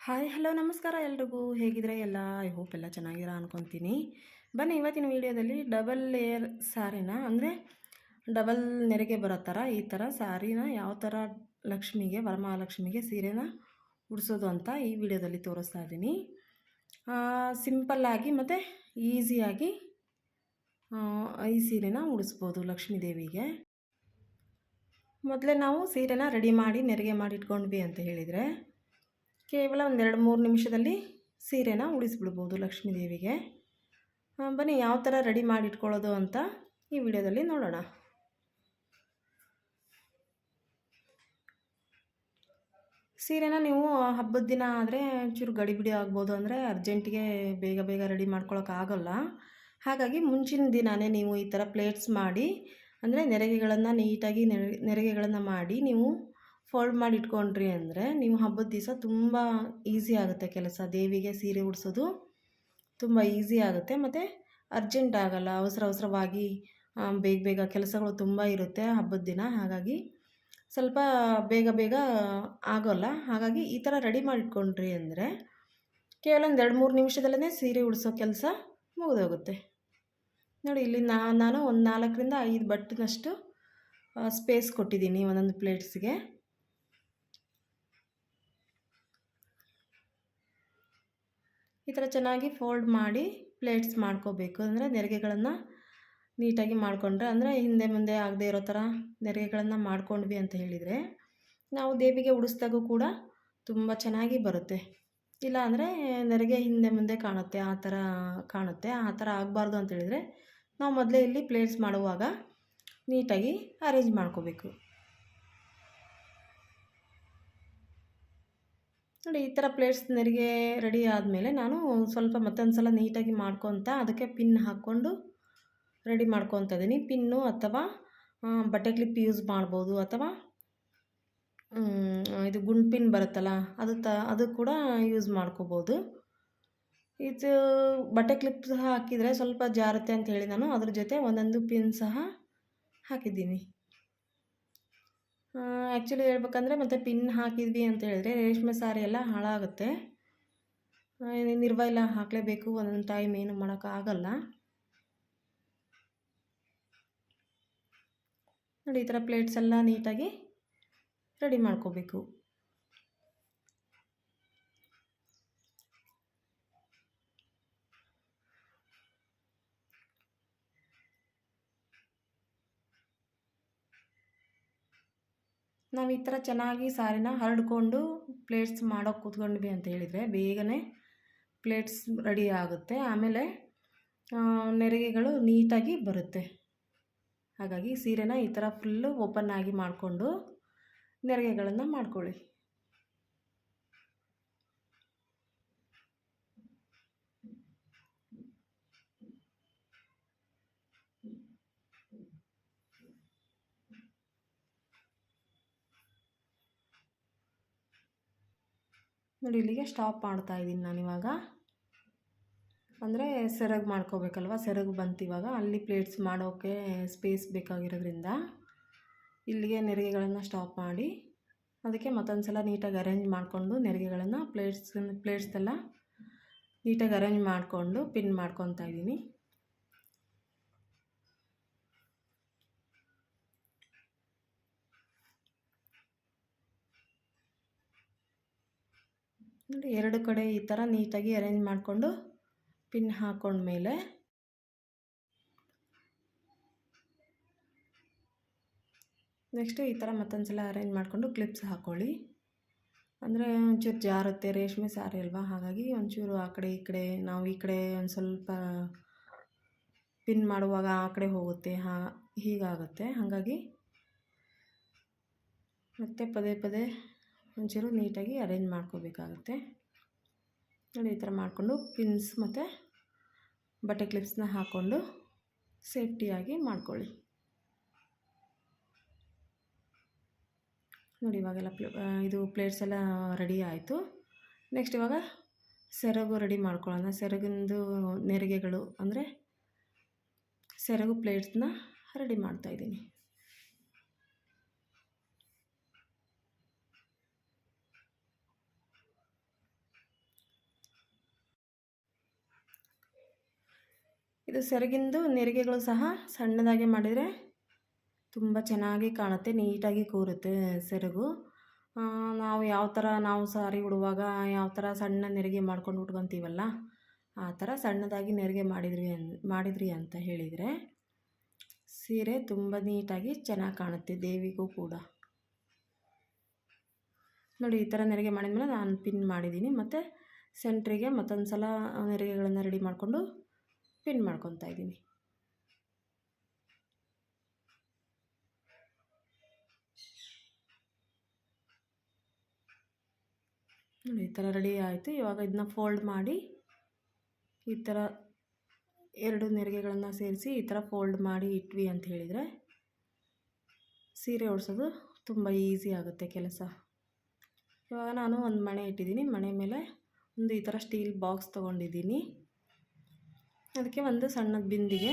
Hi hello ನಮಸ್ಕಾರ ಎಲ್ರಿಗೂ. ಹೇಗಿದ್ರೆ ಎಲ್ಲ? ಐ ಹೋಪ್ ಎಲ್ಲ ಚೆನ್ನಾಗಿರ ಅನ್ಕೊತೀನಿ. ಬನ್ನಿ, ಇವತ್ತಿನ ವಿಡಿಯೋದಲ್ಲಿ ಡಬಲ್ ಲೇಯರ್ ಸ್ಯಾರಿನ ಅಂದರೆ ಡಬಲ್ ನೆರೆಗೆ ಬರೋ ಥರ ಈ ಥರ ಸ್ಯಾರಿನ ಯಾವ ಥರ ಲಕ್ಷ್ಮಿಗೆ, ವರಮಹಾಲಕ್ಷ್ಮಿಗೆ ಸೀರೆನ ಉಡಿಸೋದು ಅಂತ ಈ ವಿಡಿಯೋದಲ್ಲಿ ತೋರಿಸ್ತಾ ಇದ್ದೀನಿ. ಸಿಂಪಲ್ಲಾಗಿ ಮತ್ತು ಈಸಿಯಾಗಿ ಈ ಸೀರೆನ ಉಡಿಸ್ಬೋದು ಲಕ್ಷ್ಮೀ ದೇವಿಗೆ. ಮೊದಲೇ ನಾವು ಸೀರೆನ ರೆಡಿ ಮಾಡಿ, ನೆರಿಗೆ ಮಾಡಿ ಇಟ್ಕೊಂಡ್ವಿ ಅಂತ ಹೇಳಿದರೆ ಕೇವಲ ಒಂದೆರಡು ಮೂರು ನಿಮಿಷದಲ್ಲಿ ಸೀರೆನ ಉಳಿಸ್ಬಿಡ್ಬೋದು ಲಕ್ಷ್ಮೀ ದೇವಿಗೆ. ಬನ್ನಿ, ಯಾವ ಥರ ರೆಡಿ ಮಾಡಿ ಇಟ್ಕೊಳ್ಳೋದು ಅಂತ ಈ ವಿಡಿಯೋದಲ್ಲಿ ನೋಡೋಣ. ಸೀರೆನ ನೀವು ಹಬ್ಬದ ದಿನ ಆದರೆ ಚೂರು ಗಡಿಬಿಡಿ ಆಗ್ಬೋದು ಅಂದರೆ ಅರ್ಜೆಂಟಿಗೆ ಬೇಗ ಬೇಗ ರೆಡಿ ಮಾಡ್ಕೊಳ್ಳೋಕ್ಕಾಗಲ್ಲ ಹಾಗಾಗಿ ಮುಂಚಿನ ದಿನವೇ ನೀವು ಈ ಥರ ಪ್ಲೇಟ್ಸ್ ಮಾಡಿ, ಅಂದರೆ ನೆರಿಗೆಗಳನ್ನು ನೀಟಾಗಿ ನೆರೆ, ನೆರಿಗೆಗಳನ್ನು ಮಾಡಿ ನೀವು ಫೋಲ್ಡ್ ಮಾಡಿ ಇಟ್ಕೊಂಡ್ರಿ ಅಂದರೆ ನೀವು ಹಬ್ಬದ ದಿವಸ ತುಂಬ ಈಸಿ ಆಗುತ್ತೆ ಕೆಲಸ. ದೇವಿಗೆ ಸೀರೆ ಉಡಿಸೋದು ತುಂಬ ಈಸಿ ಆಗುತ್ತೆ. ಮತ್ತು ಅರ್ಜೆಂಟ್ ಆಗಲ್ಲ, ಅವಸರ ಅವಸರವಾಗಿ ಬೇಗ ಬೇಗ ಕೆಲಸಗಳು ತುಂಬ ಇರುತ್ತೆ ಹಬ್ಬದ ದಿನ. ಹಾಗಾಗಿ ಸ್ವಲ್ಪ ಬೇಗ ಬೇಗ ಆಗೋಲ್ಲ. ಹಾಗಾಗಿ ಈ ಥರ ರೆಡಿ ಮಾಡಿಟ್ಕೊಂಡ್ರಿ ಅಂದರೆ ಕೇವಲ ಒಂದು ಎರಡು ಮೂರು ನಿಮಿಷದಲ್ಲೇ ಸೀರೆ ಉಡಿಸೋ ಕೆಲಸ ಮುಗಿದೋಗುತ್ತೆ. ನೋಡಿ, ಇಲ್ಲಿ ನಾ, ನಾನು ಒಂದು ನಾಲ್ಕರಿಂದ ಐದು ಬಟ್ಟಿನಷ್ಟು ಸ್ಪೇಸ್ ಕೊಟ್ಟಿದ್ದೀನಿ ಒಂದೊಂದು ಪ್ಲೇಟ್ಸ್ಗೆ ಈ ಥರ ಚೆನ್ನಾಗಿ ಫೋಲ್ಡ್ ಮಾಡಿ ಪ್ಲೇಟ್ಸ್ ಮಾಡ್ಕೋಬೇಕು. ಅಂದರೆ ನೆರಿಗೆಗಳನ್ನು ನೀಟಾಗಿ ಮಾಡಿಕೊಂಡ್ರೆ, ಅಂದರೆ ಹಿಂದೆ ಮುಂದೆ ಆಗದೆ ಇರೋ ಥರ ನೆರಿಗೆಗಳನ್ನು ಮಾಡ್ಕೊಂಡ್ವಿ ಅಂತ ಹೇಳಿದರೆ, ನಾವು ದೇವಿಗೆ ಉಡಿಸ್ದಾಗೂ ಕೂಡ ತುಂಬ ಚೆನ್ನಾಗಿ ಬರುತ್ತೆ. ಇಲ್ಲ ಅಂದರೆ ನೆರಿಗೆ ಹಿಂದೆ ಮುಂದೆ ಕಾಣುತ್ತೆ, ಆ ಥರ ಕಾಣುತ್ತೆ, ಆ ಥರ ಆಗಬಾರ್ದು ಅಂತ ಹೇಳಿದರೆ, ನಾವು ಮೊದಲೇ ಇಲ್ಲಿ ಪ್ಲೇಟ್ಸ್ ಮಾಡುವಾಗ ನೀಟಾಗಿ ಅರೇಂಜ್ ಮಾಡ್ಕೋಬೇಕು. ನೋಡಿ, ಈ ಥರ ಪ್ಲೇಟ್ಸ್ ನೆರಿಗೆ ರೆಡಿ ಆದಮೇಲೆ ನಾನು ಸ್ವಲ್ಪ ಮತ್ತೊಂದು ಸಲ ನೀಟಾಗಿ ಮಾಡ್ಕೊತ ಅದಕ್ಕೆ ಪಿನ್ ಹಾಕ್ಕೊಂಡು ರೆಡಿ ಮಾಡ್ಕೊತ ಇದ್ದೀನಿ. ಪಿನ್ನು ಅಥವಾ ಬಟ್ಟೆ ಕ್ಲಿಪ್ ಯೂಸ್ ಮಾಡ್ಬೋದು ಅಥವಾ ಇದು ಗುಂಡು ಪಿನ್ ಬರುತ್ತಲ್ಲ, ಅದು ತ, ಅದು ಕೂಡ ಯೂಸ್ ಮಾಡ್ಕೋಬೋದು. ಇದು ಬಟ್ಟೆ ಕ್ಲಿಪ್ ಸಹ ಹಾಕಿದರೆ ಸ್ವಲ್ಪ ಜಾರುತ್ತೆ ಅಂತ ಹೇಳಿ ನಾನು ಅದ್ರ ಜೊತೆ ಒಂದೊಂದು ಪಿನ್ ಸಹ ಹಾಕಿದ್ದೀನಿ. ಆ್ಯಕ್ಚುಲಿ ಹೇಳ್ಬೇಕಂದ್ರೆ ಮತ್ತು ಪಿನ್ ಹಾಕಿದ್ವಿ ಅಂತ ಹೇಳಿದ್ರೆ ರೇಷ್ಮೆ ಸಾರಿ ಎಲ್ಲ ಹಾಳಾಗುತ್ತೆ. ಆ, ನಿರ್ವಹಿಲ ಹಾಕಲೇಬೇಕು ಒಂದೊಂದು ಟೈಮ್ ಏನು ಮಾಡೋಕ್ಕಾಗಲ್ಲ ನೋಡಿ ಈ ಥರ ಪ್ಲೇಟ್ಸ್ ಎಲ್ಲ ನೀಟಾಗಿ ರೆಡಿ ಮಾಡ್ಕೋಬೇಕು. ನಾವು ಈ ಥರ ಚೆನ್ನಾಗಿ ಸಾರಿನ ಹರಡ್ಕೊಂಡು ಪ್ಲೇಟ್ಸ್ ಮಾಡೋಕೆ ಕೂತ್ಕೊಂಡ್ವಿ ಅಂತ ಹೇಳಿದರೆ ಬೇಗನೆ ಪ್ಲೇಟ್ಸ್ ರೆಡಿ ಆಗುತ್ತೆ. ಆಮೇಲೆ ನೆರಿಗೆಗಳು ನೀಟಾಗಿ ಬರುತ್ತೆ. ಹಾಗಾಗಿ ಸೀರೆನ ಈ ಥರ ಫುಲ್ಲು ಓಪನ್ ಆಗಿ ಮಾಡಿಕೊಂಡು ನೆರಿಗೆಗಳನ್ನು ಮಾಡ್ಕೊಳ್ಳಿ. ನೋಡಿ, ಇಲ್ಲಿಗೆ ಸ್ಟಾಪ್ ಮಾಡ್ತಾ ಇದ್ದೀನಿ ನಾನು ಇವಾಗ. ಅಂದರೆ ಸೆರಗು ಮಾಡ್ಕೋಬೇಕಲ್ವ? ಸೆರಗು ಬಂತು ಇವಾಗ. ಅಲ್ಲಿ ಪ್ಲೇಟ್ಸ್ ಮಾಡೋಕ್ಕೆ ಸ್ಪೇಸ್ ಬೇಕಾಗಿರೋದ್ರಿಂದ ಇಲ್ಲಿಗೆ ನೆರಿಗೆಗಳನ್ನು ಸ್ಟಾಪ್ ಮಾಡಿ, ಅದಕ್ಕೆ ಮತ್ತೊಂದು ಸಲ ನೀಟಾಗಿ ಅರೇಂಜ್ ಮಾಡಿಕೊಂಡು ನೆರಿಗೆಗಳನ್ನು ಪ್ಲೇಟ್ಸ್ ಪ್ಲೇಟ್ಸ್ದೆಲ್ಲ ನೀಟಾಗಿ ಅರೇಂಜ್ ಮಾಡಿಕೊಂಡು ಪಿನ್ ಮಾಡ್ಕೊತಾ ಇದ್ದೀನಿ. ನೋಡಿ, ಎರಡು ಕಡೆ ಈ ಥರ ನೀಟಾಗಿ ಅರೇಂಜ್ ಮಾಡಿಕೊಂಡು ಪಿನ್ ಹಾಕೊಂಡ್ಮೇಲೆ ನೆಕ್ಸ್ಟು ಈ ಥರ ಮತ್ತೊಂದು ಸಲ ಅರೇಂಜ್ ಮಾಡಿಕೊಂಡು ಕ್ಲಿಪ್ಸ್ ಹಾಕ್ಕೊಳ್ಳಿ ಅಂದರೆ ಒಂಚೂರು ಜಾರುತ್ತೆ, ರೇಷ್ಮೆ ಸಾರಿ ಅಲ್ವಾ? ಹಾಗಾಗಿ ಒಂಚೂರು ಆ ಕಡೆ ಈ ಕಡೆ, ನಾವು ಈ ಕಡೆ ಒಂದು ಸ್ವಲ್ಪ ಪಿನ್ ಮಾಡುವಾಗ ಆ ಕಡೆ ಹೋಗುತ್ತೆ, ಹಾ, ಹೀಗಾಗುತ್ತೆ. ಹಾಗಾಗಿ ಮತ್ತೆ ಪದೇ ಪದೇ ಒಂಚೂರು ನೀಟಾಗಿ ಅರೇಂಜ್ ಮಾಡ್ಕೋಬೇಕಾಗುತ್ತೆ. ನೋಡಿ, ಈ ಥರ ಮಾಡಿಕೊಂಡು ಪಿನ್ಸ್ ಮತ್ತು ಬಟ್ಟೆ ಕ್ಲಿಪ್ಸ್ನ ಹಾಕ್ಕೊಂಡು ಸೇಫ್ಟಿಯಾಗಿ ಮಾಡ್ಕೊಳ್ಳಿ. ನೋಡಿ, ಇವಾಗೆಲ್ಲ ಇದು ಪ್ಲೇಟ್ಸ್ ಎಲ್ಲ ರೆಡಿ ಆಯಿತು. ನೆಕ್ಸ್ಟ್ ಇವಾಗ ಸೆರಗು ರೆಡಿ ಮಾಡ್ಕೊಳ್ಳೋಣ. ಸೆರಗಿಂದು ನೆರಿಗೆಗಳು ಅಂದರೆ ಸೆರಗು ಪ್ಲೇಟ್ಸ್ನ ರೆಡಿ ಮಾಡ್ತಾಯಿದ್ದೀನಿ ಇದು ಸೆರಗಿಂದು ನೆರಿಗೆಗಳು ಸಹ ಸಣ್ಣದಾಗಿ ಮಾಡಿದರೆ ತುಂಬ ಚೆನ್ನಾಗಿ ಕಾಣುತ್ತೆ, ನೀಟಾಗಿ ಕೂರುತ್ತೆ ಸೆರಗು. ನಾವು ಯಾವ ಥರ ನಾವು ಸಾರಿ ಉಡುವಾಗ ಯಾವ ಥರ ಸಣ್ಣ ನೆರಿಗೆ ಮಾಡ್ಕೊಂಡು ಉಟ್ಕೊತೀವಲ್ಲ, ಆ ಥರ ಸಣ್ಣದಾಗಿ ನೆರಿಗೆ ಮಾಡಿದ್ರಿ ಮಾಡಿದ್ರಿ ಅಂತ ಹೇಳಿದರೆ ಸೀರೆ ತುಂಬ ನೀಟಾಗಿ ಚೆನ್ನಾಗಿ ಕಾಣುತ್ತೆ ದೇವಿಗೂ ಕೂಡ. ನೋಡಿ, ಈ ಥರ ನೆರಿಗೆ ಮಾಡಿದ್ಮೇಲೆ ನಾನು ಪಿನ್ ಮಾಡಿದ್ದೀನಿ. ಮತ್ತು ಸೆಂಟ್ರಿಗೆ ಮತ್ತೊಂದು ಸಲ ನೆರಿಗೆಗಳನ್ನು ರೆಡಿ ಮಾಡಿಕೊಂಡು ಪಿನ್ ಮಾಡ್ಕೊತಾ ಇದ್ದೀನಿ. ನೋಡಿ, ಈ ಥರ ರೆಡಿ ಆಯಿತು. ಇವಾಗ ಇದನ್ನ ಫೋಲ್ಡ್ ಮಾಡಿ, ಈ ಥರ ಎರಡು ನೆರಿಗೆಗಳನ್ನು ಸೇರಿಸಿ ಈ ಥರ ಫೋಲ್ಡ್ ಮಾಡಿ ಇಟ್ವಿ ಅಂತ ಹೇಳಿದರೆ ಸೀರೆ ಓಡಿಸೋದು ತುಂಬ ಈಸಿ ಆಗುತ್ತೆ ಕೆಲಸ. ಇವಾಗ ನಾನು ಒಂದು ಮಣೆ ಇಟ್ಟಿದ್ದೀನಿ. ಮಣೆ ಮೇಲೆ ಒಂದು ಈ ಥರ ಸ್ಟೀಲ್ ಬಾಕ್ಸ್ ತೊಗೊಂಡಿದ್ದೀನಿ. ಅದಕ್ಕೆ ಒಂದು ಸಣ್ಣದ ಬಿಂದಿಗೆ.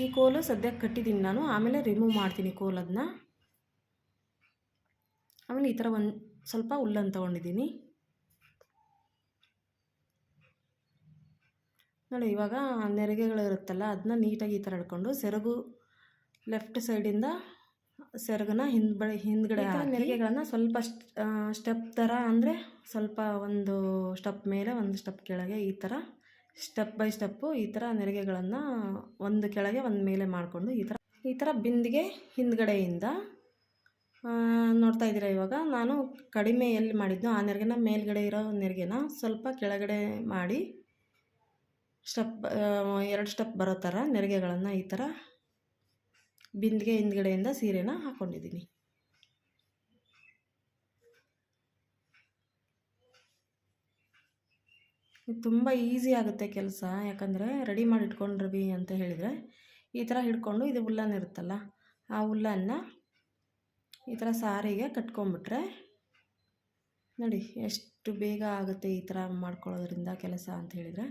ಈ ಕೋಲು ಸದ್ಯಕ್ಕೆ ಕಟ್ಟಿದ್ದೀನಿ ನಾನು ಆಮೇಲೆ ರಿಮೂವ್ ಮಾಡ್ತೀನಿ ಕೋಲದನ್ನ ಆಮೇಲೆ ಈ ಥರ ಒಂದು ಸ್ವಲ್ಪ ಹುಲ್ಲನ್ನು ತೊಗೊಂಡಿದ್ದೀನಿ. ನೋಡಿ ಇವಾಗ ನೆರಿಗೆಗಳು ಇರುತ್ತಲ್ಲ ಅದನ್ನ ನೀಟಾಗಿ ಈ ಥರ ಹಿಡ್ಕೊಂಡು ಸೆರಗು ಲೆಫ್ಟ್ ಸೈಡಿಂದ ಸೆರಗನ್ನ ಹಿಂದ್ಬಳೆ ಹಿಂದ್ಗಡೆ ನೆರಿಗೆಗಳನ್ನು ಸ್ವಲ್ಪ ಸ್ಟೆಪ್ ಥರ ಅಂದರೆ ಸ್ವಲ್ಪ ಒಂದು ಸ್ಟೆಪ್ ಮೇಲೆ ಒಂದು ಸ್ಟೆಪ್ ಕೆಳಗೆ ಈ ಥರ ಸ್ಟೆಪ್ ಬೈ ಸ್ಟೆಪ್ಪು ಈ ಥರ ನೆರಿಗೆಗಳನ್ನು ಒಂದು ಕೆಳಗೆ ಒಂದು ಮೇಲೆ ಮಾಡಿಕೊಂಡು ಈ ಥರ ಈ ಥರ ಬಿಂದಿಗೆ ಹಿಂದ್ಗಡೆಯಿಂದ ನೋಡ್ತಾ ಇದ್ದೀರಾ ಇವಾಗ? ನಾನು ಕಡಿಮೆ ಎಲ್ಲಿ ಮಾಡಿದ್ನೋ ಆ ನೆರಿಗೆನ, ಮೇಲ್ಗಡೆ ಇರೋ ನೆರಿಗೆನ ಸ್ವಲ್ಪ ಕೆಳಗಡೆ ಮಾಡಿ ಸ್ಟೆಪ್ ಎರಡು ಸ್ಟೆಪ್ ಬರೋ ಥರ ನೆರಿಗೆಗಳನ್ನು ಈ ಥರ ಬಿಂದಿಗೆ ಹಿಂದ್ಗಡೆಯಿಂದ ಸೀರೆನ ಹಾಕ್ಕೊಂಡಿದ್ದೀನಿ ತುಂಬ ಈಸಿ ಆಗುತ್ತೆ ಕೆಲಸ. ಯಾಕಂದರೆ ರೆಡಿ ಮಾಡಿ ಇಟ್ಕೊಂಡ್ರಿ ಅಂತ ಹೇಳಿದರೆ ಈ ಥರ ಹಿಡ್ಕೊಂಡು ಇದು ಉಲ್ಲನ್ ಇರುತ್ತಲ್ಲ, ಆ ಉಲ್ಲನ್ನ ಈ ಥರ ಸಾರಿಗೆ ಕಟ್ಕೊಂಡ್ಬಿಟ್ರೆ ನೋಡಿ ಎಷ್ಟು ಬೇಗ ಆಗುತ್ತೆ ಈ ಥರ ಮಾಡ್ಕೊಳ್ಳೋದ್ರಿಂದ ಕೆಲಸ ಅಂತ ಹೇಳಿದರೆ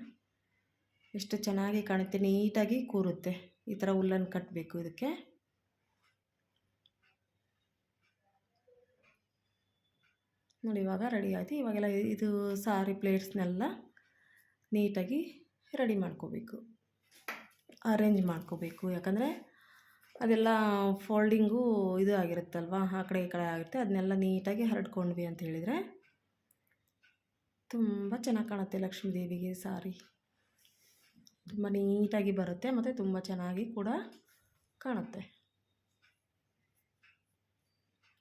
ಎಷ್ಟು ಚೆನ್ನಾಗಿ ಕಾಣುತ್ತೆ, ನೀಟಾಗಿ ಕೂರುತ್ತೆ ಈ ಥರ ಉಲ್ಲನ್ ಕಟ್ಟಬೇಕು ಇದಕ್ಕೆ. ನೋಡಿ ಇವಾಗ ರೆಡಿ ಆಯಿತು. ಇವಾಗೆಲ್ಲ ಇದು ಸಾರಿ ಪ್ಲೇಟ್ಸ್ನೆಲ್ಲ ನೀಟಾಗಿ ರೆಡಿ ಮಾಡ್ಕೋಬೇಕು. ಅರೇಂಜ್ ಮಾಡ್ಕೋಬೇಕು. ಯಾಕಂದರೆ ಅದೆಲ್ಲ ಫೋಲ್ಡಿಂಗು ಇದು ಆಗಿರುತ್ತಲ್ವ? ಆ ಕಡೆ ಈ ಕಡೆ ಆಗಿರುತ್ತೆ. ಅದನ್ನೆಲ್ಲ ನೀಟಾಗಿ ಹರಡ್ಕೊಂಡ್ವಿ ಅಂತ ಹೇಳಿದರೆ ತುಂಬ ಚೆನ್ನಾಗಿ ಕಾಣುತ್ತೆ ಲಕ್ಷ್ಮೀ ದೇವಿಗೆ ಸಾರಿ. ತುಂಬ ನೀಟಾಗಿ ಬರುತ್ತೆ ಮತ್ತು ತುಂಬ ಚೆನ್ನಾಗಿ ಕೂಡ ಕಾಣುತ್ತೆ.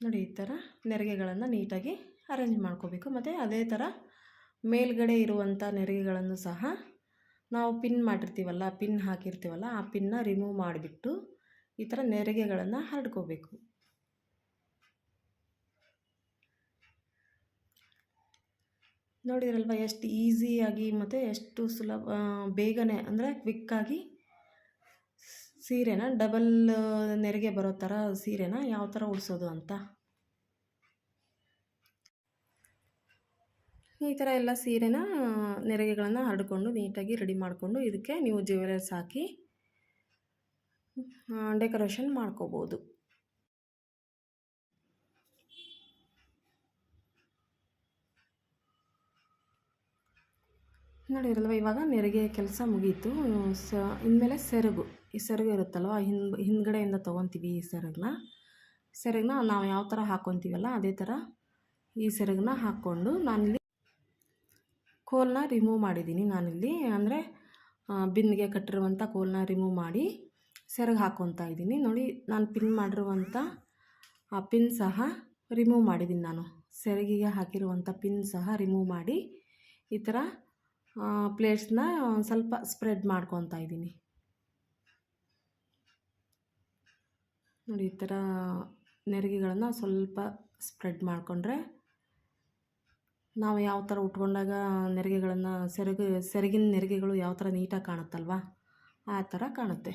ನೋಡಿ ಈ ಥರ ನೆರಿಗೆಗಳನ್ನು ನೀಟಾಗಿ ಅರೇಂಜ್ ಮಾಡ್ಕೋಬೇಕು. ಮತ್ತು ಅದೇ ಥರ ಮೇಲ್ಗಡೆ ಇರುವಂಥ ನೆರಿಗೆಗಳನ್ನು ಸಹ ನಾವು ಪಿನ್ ಮಾಡಿರ್ತೀವಲ್ಲ ಪಿನ್ ಹಾಕಿರ್ತೀವಲ್ಲ, ಆ ಪಿನ್ನ ರಿಮೂವ್ ಮಾಡಿಬಿಟ್ಟು ಈ ಥರ ನೆರಿಗೆಗಳನ್ನು ಹರಡ್ಕೋಬೇಕು. ನೋಡಿದ್ರಲ್ವ ಎಷ್ಟು ಈಸಿಯಾಗಿ ಮತ್ತು ಎಷ್ಟು ಸುಲಭ ಬೇಗನೆ ಅಂದರೆ ಕ್ವಿಕ್ಕಾಗಿ ಸೀರೆನ ಡಬಲ್ ನೆರಿಗೆ ಬರೋ ಥರ ಸೀರೆನ ಯಾವ ಥರ ಉಡಿಸೋದು ಅಂತ ಈ ಥರ ಎಲ್ಲ ಸೀರೆನ ನೆರಿಗೆಗಳನ್ನು ಹರಡಿಕೊಂಡು ನೀಟಾಗಿ ರೆಡಿ ಮಾಡಿಕೊಂಡು ಇದಕ್ಕೆ ನೀವು ಜ್ಯುವೆಲರ್ಸ್ ಹಾಕಿ ಡೆಕೋರೇಷನ್ ಮಾಡ್ಕೋಬೋದು. ನೋಡಿರಲ್ವ ಇವಾಗ ನೆರಿಗೆ ಕೆಲಸ ಮುಗೀತು. ಸ, ಇನ್ಮೇಲೆ ಸೆರಗು. ಈ ಸೆರಗು ಇರುತ್ತಲ್ವ ಹಿಂದ್, ಹಿಂದ್ಗಡೆಯಿಂದ ತೊಗೊತೀವಿ ಈ ಸೆರಗನ್ನ. ಸೆರಗನ್ನ ನಾವು ಯಾವ ಥರ ಹಾಕ್ಕೊತೀವಲ್ಲ ಅದೇ ಥರ ಈ ಸೆರಗನ್ನ ಹಾಕ್ಕೊಂಡು ನಾನಿಲ್ಲಿ ಕೋಲನ್ನ ರಿಮೂವ್ ಮಾಡಿದ್ದೀನಿ ನಾನಿಲ್ಲಿ. ಅಂದರೆ ಬಿಂದಿಗೆ ಕಟ್ಟಿರುವಂಥ ಕೋಲನ್ನ ರಿಮೂವ್ ಮಾಡಿ ಸೆರಗು ಹಾಕ್ಕೊತಾ ಇದ್ದೀನಿ. ನೋಡಿ, ನಾನು ಪಿನ್ ಮಾಡಿರುವಂಥ ಆ ಪಿನ್ ಸಹ ರಿಮೂವ್ ಮಾಡಿದ್ದೀನಿ ನಾನು. ಸೆರಗಿಗೆ ಹಾಕಿರುವಂಥ ಪಿನ್ ಸಹ ರಿಮೂವ್ ಮಾಡಿ ಈ ಥರ ಪ್ಲೇಟ್ಸ್ನ ಸ್ವಲ್ಪ ಸ್ಪ್ರೆಡ್ ಮಾಡ್ಕೊತಾ ಇದ್ದೀನಿ. ನೋಡಿ, ಈ ಥರ ನೆರಿಗೆಗಳನ್ನು ಸ್ವಲ್ಪ ಸ್ಪ್ರೆಡ್ ಮಾಡಿಕೊಂಡ್ರೆ ನಾವು ಯಾವ ಥರ ಉಟ್ಕೊಂಡಾಗ ನೆರಿಗೆಗಳನ್ನು ಸೆರಗು, ಸೆರಗಿನ ನೆರಿಗೆಗಳು ಯಾವ ಥರ ನೀಟಾಗಿ ಕಾಣುತ್ತಲ್ವ? ಆ ಥರ ಕಾಣುತ್ತೆ.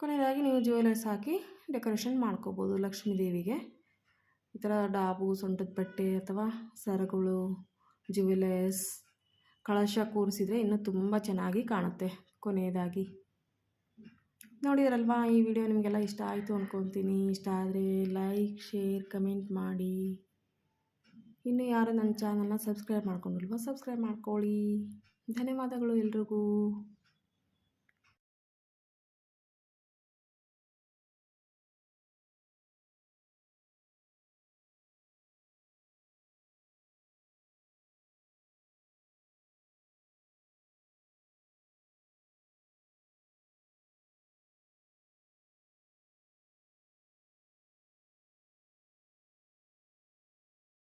ಕೊನೆಯದಾಗಿ ನೀವು ಜ್ಯುವೆಲರ್ಸ್ ಹಾಕಿ ಡೆಕೋರೇಷನ್ ಮಾಡ್ಕೋಬೋದು ಲಕ್ಷ್ಮೀ ದೇವಿಗೆ. ಈ ಥರ ಡಾಬು, ಸೊಂಟದ ಬಟ್ಟೆ ಅಥವಾ ಸರಗಳು ಜ್ಯುವೆಲರ್ಸ್ ಕಳಶ ಕೂರಿಸಿದ್ರೆ ಇನ್ನೂ ತುಂಬ ಚೆನ್ನಾಗಿ ಕಾಣುತ್ತೆ ಕೊನೆಯದಾಗಿ. ನೋಡಿದ್ರಲ್ವಾ, ಈ ವಿಡಿಯೋ ನಿಮಗೆಲ್ಲ ಇಷ್ಟ ಆಯಿತು ಅಂದ್ಕೊತೀನಿ ಇಷ್ಟ ಆದರೆ ಲೈಕ್ ಶೇರ್ ಕಮೆಂಟ್ ಮಾಡಿ. ಇನ್ನು ಯಾರು ನನ್ನ ಚಾನಲ್ನ ಸಬ್ಸ್ಕ್ರೈಬ್ ಮಾಡ್ಕೊಂಡಿಲ್ವೋ ಸಬ್ಸ್ಕ್ರೈಬ್ ಮಾಡ್ಕೊಳ್ಳಿ. ಧನ್ಯವಾದಗಳು ಎಲ್ರಿಗೂ.